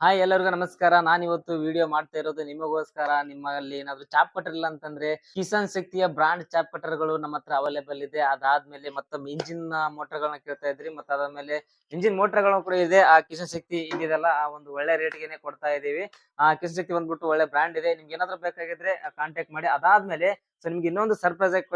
Hi ಎಲ್ಲರಿಗೂ ನಮಸ್ಕಾರ. ನಾನು ಇವತ್ತು ವಿಡಿಯೋ ಮಾಡ್ತಾ ಇರೋದು ನಿಮಗೋಸ್ಕರ. ನಿಮ್ಮಲ್ಲಿ ಏನಾದ್ರು ಚಾಪ್ ಕಟರ್ ಇಲ್ಲ ಅಂತಂದ್ರೆ ಕಿಸಾನ್ ಶಕ್ತಿಯ ಬ್ರಾಂಡ್ ಚಾಪ್ ಕಟರ್ಗಳು ನಮ್ಮ ಹತ್ರ ಅವೈಲೇಬಲ್ ಇದೆ. ಅದಾದ್ಮೇಲೆ ಮತ್ತೊಮ್ಮೆ ಇಂಜಿನ್ ಮೋಟರ್ ಗಳನ್ನ ಕೇಳ್ತಾ ಇದ್ರಿ. ಮತ್ತೆ ಅದಾದ್ಮೇಲೆ ಇಂಜಿನ್ ಮೋಟರ್ಗಳು ಕೂಡ ಇದೆ. ಆ ಕಿಸಾನ್ ಶಕ್ತಿ ಇದೆಯಲ್ಲ ಆ ಒಂದು ಒಳ್ಳೆ ರೇಟ್ ಗೆನೆ ಕೊಡ್ತಾ ಇದೀವಿ ಆ ಕಿಸಾನ್ ಶಕ್ತಿ ಬಂದ್ಬಿಟ್ಟು ಒಳ್ಳೆ ಬ್ರಾಂಡ್ ಇದೆ. ನಿಮ್ಗೆ ಏನಾದ್ರು ಬೇಕಾಗಿದ್ರೆ ಕಾಂಟ್ಯಾಕ್ಟ್ ಮಾಡಿ. ಅದಾದ್ಮೇಲೆ ಸೊ ನಿಮ್ಗೆ ಇನ್ನೊಂದು ಸರ್ಪ್ರೈಸ್ ಆಗಿ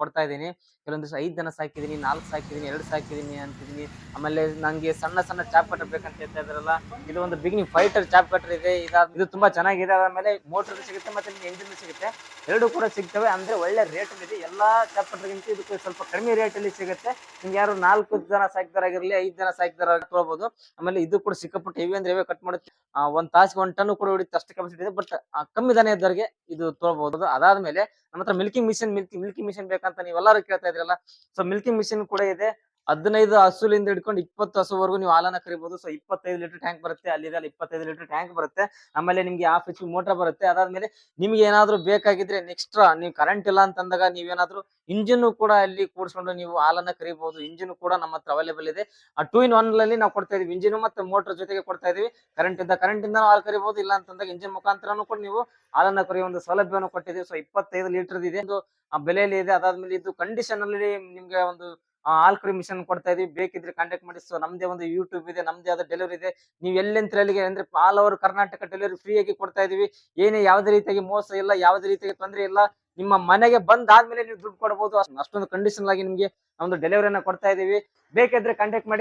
ಕೊಡ್ತಾ ಇದೀನಿ ಕೆಲವೊಂದಿಷ್ಟು ಐದು ದನ ಸಾಕಿದ್ದೀನಿ ನಾಲ್ಕು ಸಾಕಿದ್ದೀನಿ ಎರಡು ಸಾಕಿದ್ದೀನಿ ಅಂತಿದ್ದೀನಿ ಆಮೇಲೆ ನನಗೆ ಸಣ್ಣ ಸಣ್ಣ ಚಾಪ್ ಕಟರ್ ಬೇಕಂತ ಹೇಳ್ತಾ ಇದ್ರಲ್ಲ, ಇದು ಒಂದು ಬಿಗಿನಿಂಗ್ ಫೈಟರ್ ಚಾಪ್ ಕಟರ್ ಇದೆ. ಇದು ತುಂಬಾ ಚೆನ್ನಾಗಿದೆ. ಆಮೇಲೆ ಮೋಟರ್ ಸಿಗುತ್ತೆ ಮತ್ತೆ ನಿಮ್ಗೆ ಎಂಜಿನ್ ಸಿಗುತ್ತೆ. ಎರಡು ಕೂಡ ಸಿಗ್ತವೆ. ಅಂದ್ರೆ ಒಳ್ಳೆ ರೇಟ್ ಇದೆ. ಎಲ್ಲ ಚಾಪ್ ಕಟರ್ಗಿಂತ ಇದಕ್ಕೆ ಸ್ವಲ್ಪ ಕಡಿಮೆ ರೇಟ್ ಅಲ್ಲಿ ಸಿಗುತ್ತೆ. ನಿಮ್ಗೆ ಯಾರು ನಾಲ್ಕು ಜನ ಸಾಕಿದಾರಾಗಿರ್ಲಿ ಐದು ಜನ ಸಾಕಿದಾರ ತೊಗೊಳ್ಬಹುದು ಆಮೇಲೆ ಇದು ಕೂಡ ಸಿಕ್ಕಾಪಟ್ಟೆ ಹೆವಿ ಅಂದ್ರೆ ಹೆವಿ ಕಟ್ ಮಾಡುತ್ತೆ. ಒಂದು ಒಂದ್ ತಾಸಿಗೆ ಒಂದ್ ಟನ್ ಕೂಡ ಹೊಡಿತು ಅಷ್ಟು ಕೆಪಾಸಿಟಿ ಇದೆ. ಬಟ್ ಕಮ್ಮಿ ದನ ಇದ್ದವರಿಗೆ ಇದು ತೊಗೊಳ್ಬಹುದು ಅದಾದ್ಮೇಲೆ ನಮ್ಮ ಹತ್ರ milking machine milky milky machine ಬೇಕಂತ ನೀವೆಲ್ಲರೂ ಕೇಳ್ತಾ ಇದ್ರಲ್ಲ. ಸೊ ಮಿಲ್ಕಿಂಗ್ ಮಿಷಿನ್ ಕೂಡ ಇದೆ. ಹದಿನೈದು ಹಸುಲಿಂದ ಹಿಡ್ಕೊಂಡು ಇಪ್ಪತ್ತು ಹಸುವರೆಗೂ ನೀವು ಹಾಲನ್ನ ಕರಿಬಹುದು ಸೊ ಇಪ್ಪತ್ತೈದು ಲೀಟರ್ ಟ್ಯಾಂಕ್ ಬರುತ್ತೆ. ಅಲ್ಲಿ ಇಪ್ಪತ್ತೈದು ಲೀಟರ್ ಟ್ಯಾಂಕ್ ಬರುತ್ತೆ. ಆಮೇಲೆ ನಿಮ್ಗೆ ಹಾಫ್ ಎಚ್ ಮೋಟರ್ ಬರುತ್ತೆ. ಅದಾದ್ಮೇಲೆ ನಿಮ್ಗೆ ಏನಾದ್ರು ಬೇಕಾಗಿದ್ರೆ ನೆಕ್ಸ್ಟ್ ನೀವು ಕರೆಂಟ್ ಇಲ್ಲ ಅಂತಂದಾಗ ನೀವೇನಾದ್ರೂ ಇಂಜಿನ್ ಕೂಡ ಅಲ್ಲಿ ಕೂಡಿಸ್ಕೊಂಡು ನೀವು ಹಾಲನ್ನ ಕರಿಬಹುದು ಇಂಜಿನ್ ಕೂಡ ನಮ್ಮ ಹತ್ರ ಅವೈಲೇಬಲ್ ಇದೆ. ಆ ಟೂ ಇನ್ ಒನ್ ಅಲ್ಲಿ ನಾವು ಕೊಡ್ತಾ ಇದೀವಿ. ಇಂಜಿನ್ ಮತ್ತೆ ಮೋಟರ್ ಜೊತೆಗೆ ಕೊಡ್ತಾ ಇದೀವಿ. ಕರೆಂಟ್ ಇಂದ ಕರೆಂಟ್ ಇಂದ ಹಾಲು ಕರಿಬಹುದು ಇಲ್ಲ ಅಂತಂದಾಗ ಇಂಜಿನ್ ಮುಖಾಂತರನು ಕೂಡ ನೀವು ಹಾಲನ್ನ ಕರೆಯುವ ಒಂದು ಸೌಲಭ್ಯವನ್ನು ಕೊಟ್ಟಿದ್ದೀವಿ. ಸೊ ಇಪ್ಪತ್ತೈದು ಲೀಟರ್ ಇದೆ. ಒಂದು ಬೆಲೆಯಲ್ಲಿ ಇದೆ. ಅದಾದ್ಮೇಲೆ ಇದು ಕಂಡೀಷನ್ ಅಲ್ಲಿ ನಿಮ್ಗೆ ಒಂದು ಆ, ಹಾಲ್ ಕರಿ ಮಿಷನ್ ಕೊಡ್ತಾ ಇದೀವಿ. ಬೇಕಿದ್ರೆ ಕಾಂಟ್ಯಾಕ್ಟ್ ಮಾಡಿ. ಸೊ ನಮ್ದೇ ಒಂದು ಯೂಟ್ಯೂಬ್ ಇದೆ ನಮ್ದೇ ಆದ ಡೆಲಿವರಿ ಇದೆ. ನೀವು ಎಲ್ಲಿಂತ ಅಲ್ಲಿಗೆ ಅಂದ್ರೆ all over Karnataka delivery free ಆಗಿ ಕೊಡ್ತಾ ಇದೀವಿ. ಏನೇ ಯಾವುದೇ ರೀತಿಯಾಗಿ ಮೋಸ ಇಲ್ಲ ಯಾವುದೇ ರೀತಿಯಾಗಿ ತೊಂದರೆ ಇಲ್ಲ. ನಿಮ್ಮ ಮನೆಗೆ ಬಂದಾದ್ಮೇಲೆ ನೀವು ದುಡ್ಡು ಕೊಡಬಹುದು ಅಷ್ಟೊಂದು ಕಂಡೀಷನ್ ಆಗಿ ನಿಮ್ಗೆ ಒಂದು ಡೆಲಿವರಿನ ಕೊಡ್ತಾ ಇದೀವಿ. ಬೇಕಿದ್ರೆ ಕಾಂಟ್ಯಾಕ್ಟ್ ಮಾಡಿ.